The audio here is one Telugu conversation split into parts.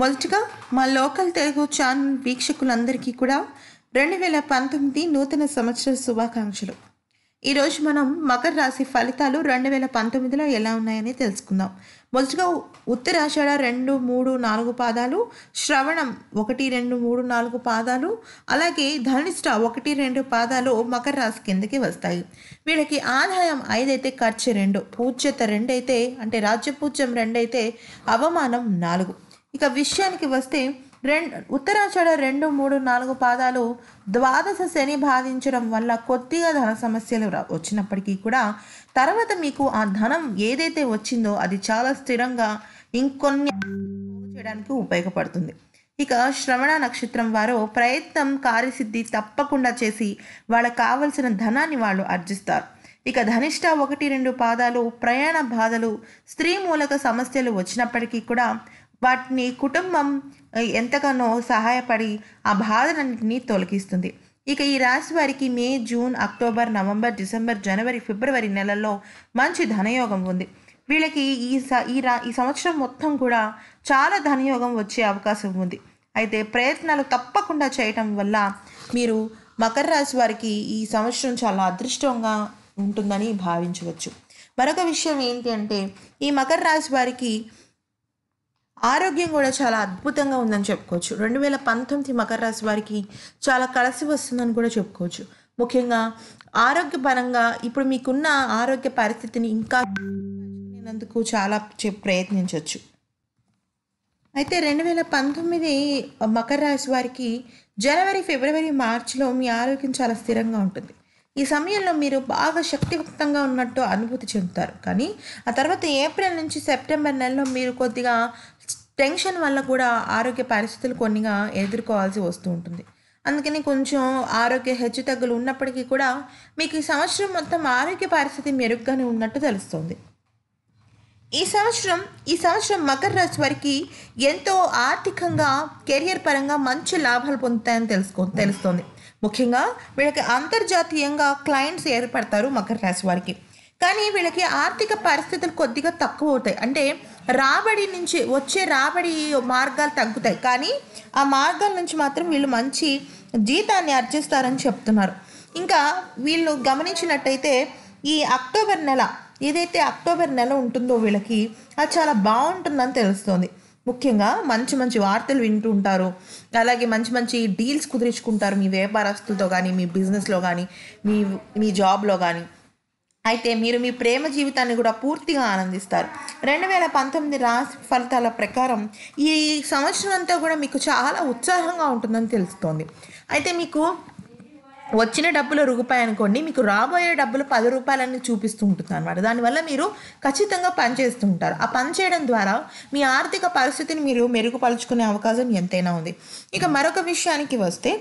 మొదటగా మా లోకల్ తెలుగు ఛానల్ వీక్షకులందరికీ కూడా రెండు వేల పంతొమ్మిది నూతన సంవత్సర శుభాకాంక్షలు. ఈరోజు మనం మకర రాశి ఫలితాలు రెండు వేల పంతొమ్మిదిలో ఎలా ఉన్నాయని తెలుసుకుందాం. మొదటగా ఉత్తరాషాఢ రెండు మూడు నాలుగు పాదాలు శ్రవణం ఒకటి రెండు మూడు నాలుగు పాదాలు అలాగే ధనిష్ట ఒకటి రెండు పాదాలు మకర రాశి కిందకి వస్తాయి. వీళ్ళకి ఆదాయం ఐదైతే ఖర్చు రెండు పూజ్యత రెండైతే అంటే రాజ్యపూజ్యం రెండైతే అవమానం నాలుగు. ఇక విషయానికి వస్తే రెండు ఉత్తరాషాఢ రెండు మూడు నాలుగు పాదాలు ద్వాదశ శని బాధించడం వల్ల కొద్దిగా ధన సమస్యలు వచ్చినప్పటికీ కూడా తర్వాత మీకు ఆ ధనం ఏదైతే వచ్చిందో అది చాలా స్థిరంగా ఇంకొన్ని చేయడానికి ఉపయోగపడుతుంది. ఇక శ్రవణ నక్షత్రం వారు ప్రయత్నం కార్యసిద్ధి తప్పకుండా చేసి వాళ్ళకి కావలసిన ధనాన్ని వాళ్ళు ఆర్జిస్తారు. ఇక ధనిష్ట ఒకటి రెండు పాదాలు ప్రయాణ బాధలు స్త్రీ మూలక సమస్యలు వచ్చినప్పటికీ కూడా వాటిని కుటుంబం ఎంతగానో సహాయపడి ఆ బాధలన్నింటినీ తొలగిస్తుంది. ఇక ఈ రాశి వారికి May June October November December జనవరి ఫిబ్రవరి నెలల్లో మంచి ధనయోగం ఉంది. వీళ్ళకి ఈ స ఈ రా ఈ సంవత్సరం మొత్తం కూడా చాలా ధనయోగం వచ్చే అవకాశం ఉంది. అయితే ప్రయత్నాలు తప్పకుండా చేయటం వల్ల మీరు మకర రాశి వారికి ఈ సంవత్సరం చాలా అదృష్టంగా ఉంటుందని భావించవచ్చు. మరొక విషయం ఏంటి అంటే ఈ మకర రాశి వారికి ఆరోగ్యం కూడా చాలా అద్భుతంగా ఉందని చెప్పుకోవచ్చు. రెండు వేల పంతొమ్మిది మకర రాశి వారికి చాలా కలిసి వస్తుందని కూడా చెప్పుకోవచ్చు. ముఖ్యంగా ఆరోగ్యపరంగా ఇప్పుడు మీకున్న ఆరోగ్య పరిస్థితిని ఇంకా పెంచుకునేందుకు చాలా ప్రయత్నించవచ్చు అయితే రెండు వేల పంతొమ్మిది మకర రాశి వారికి జనవరి ఫిబ్రవరి మార్చిలో మీ ఆరోగ్యం చాలా స్థిరంగా ఉంటుంది. ఈ సమయంలో మీరు బాగా శక్తివంతంగా ఉన్నట్టు అనుభూతి చెందుతారు. కానీ ఆ తర్వాత ఏప్రిల్ నుంచి సెప్టెంబర్ నెలలో మీరు కొద్దిగా టెన్షన్ వల్ల కూడా ఆరోగ్య పరిస్థితులు కొన్నిగా ఎదుర్కోవాల్సి వస్తూ ఉంటుంది. అందుకని కొంచెం ఆరోగ్య హెచ్చుతగ్గులు ఉన్నప్పటికీ కూడా మీకు ఈ సంవత్సరం మొత్తం ఆరోగ్య పరిస్థితి మెరుగ్గానే ఉన్నట్టు తెలుస్తుంది. ఈ సంవత్సరం ఈ సంవత్సరం మకర రాశి వారికి ఎంతో ఆర్థికంగా కెరియర్ పరంగా మంచి లాభాలు పొందుతాయని తెలుసుకో తెలుస్తోంది. ముఖ్యంగా వీళ్ళకి అంతర్జాతీయంగా క్లయింట్స్ ఏర్పడతారు మకర రాశి వారికి. కానీ వీళ్ళకి ఆర్థిక పరిస్థితులు కొద్దిగా తక్కువ అవుతాయి. అంటే రాబడి నుంచి వచ్చే రాబడి మార్గాలు తగ్గుతాయి. కానీ ఆ మార్గాల నుంచి మాత్రం వీళ్ళు మంచి జీతాన్ని ఆర్జిస్తారని చెప్తున్నారు. ఇంకా వీళ్ళు గమనించినట్టయితే ఈ అక్టోబర్ నెల ఏదైతే అక్టోబర్ నెల ఉంటుందో వీళ్ళకి అది చాలా బాగుంటుందని తెలుస్తుంది. ముఖ్యంగా మంచి మంచి వార్తలు వింటూ ఉంటారు. అలాగే మంచి మంచి డీల్స్ కుదిరించుకుంటారు మీ వ్యాపారస్తులతో కానీ మీ బిజినెస్లో కానీ మీ మీ జాబ్లో కానీ అయితే మీరు మీ ప్రేమ జీవితాన్ని కూడా పూర్తిగా ఆనందిస్తారు. రెండు వేల పంతొమ్మిది రాశి ఫలితాల ప్రకారం ఈ సంవత్సరం అంతా కూడా మీకు చాలా ఉత్సాహంగా ఉంటుందని తెలుస్తోంది. అయితే మీకు వచ్చిన డబ్బులు రూపాయి అనుకోండి మీకు రాబోయే డబ్బులు పది రూపాయలని చూపిస్తూ ఉంటుంది అనమాట దానివల్ల మీరు ఖచ్చితంగా పనిచేస్తుంటారు ఉంటారు. ఆ పని చేయడం ద్వారా మీ ఆర్థిక పరిస్థితిని మీరు మెరుగుపరుచుకునే అవకాశం ఎంతైనా ఉంది. ఇక మరొక విషయానికి వస్తే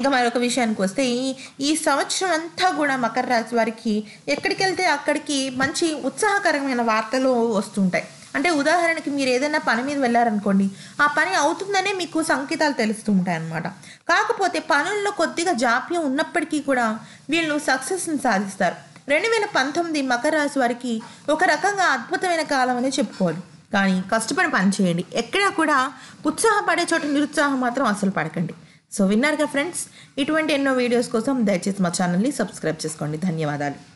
ఇంకా మరొక విషయానికి వస్తే ఈ ఈ సంవత్సరం అంతా కూడా మకర రాశి వారికి ఎక్కడికి వెళ్తే అక్కడికి మంచి ఉత్సాహకరమైన వార్తలు వస్తుంటాయి. అంటే ఉదాహరణకి మీరు ఏదైనా పని మీద వెళ్ళారనుకోండి ఆ పని అవుతుందనే మీకు సంకేతాలు తెలుస్తూ ఉంటాయి అన్నమాట కాకపోతే పనుల్లో కొద్దిగా జాప్యం ఉన్నప్పటికీ కూడా వీళ్ళు సక్సెస్ని సాధిస్తారు. రెండు వేల పంతొమ్మిది మకర రాశి వారికి ఒక రకంగా అద్భుతమైన కాలం అని చెప్పుకోవాలి. కానీ కష్టపడి పని చేయండి. ఎక్కడా కూడా ఉత్సాహపడే చోట నిరుత్సాహం మాత్రం అసలు పడకండి. సో విన్నారుగా ఫ్రెండ్స్ ఇటువంటి ఎన్నో వీడియోస్ కోసం దయచేసి మా ఛానల్ని సబ్స్క్రైబ్ చేసుకోండి. ధన్యవాదాలు.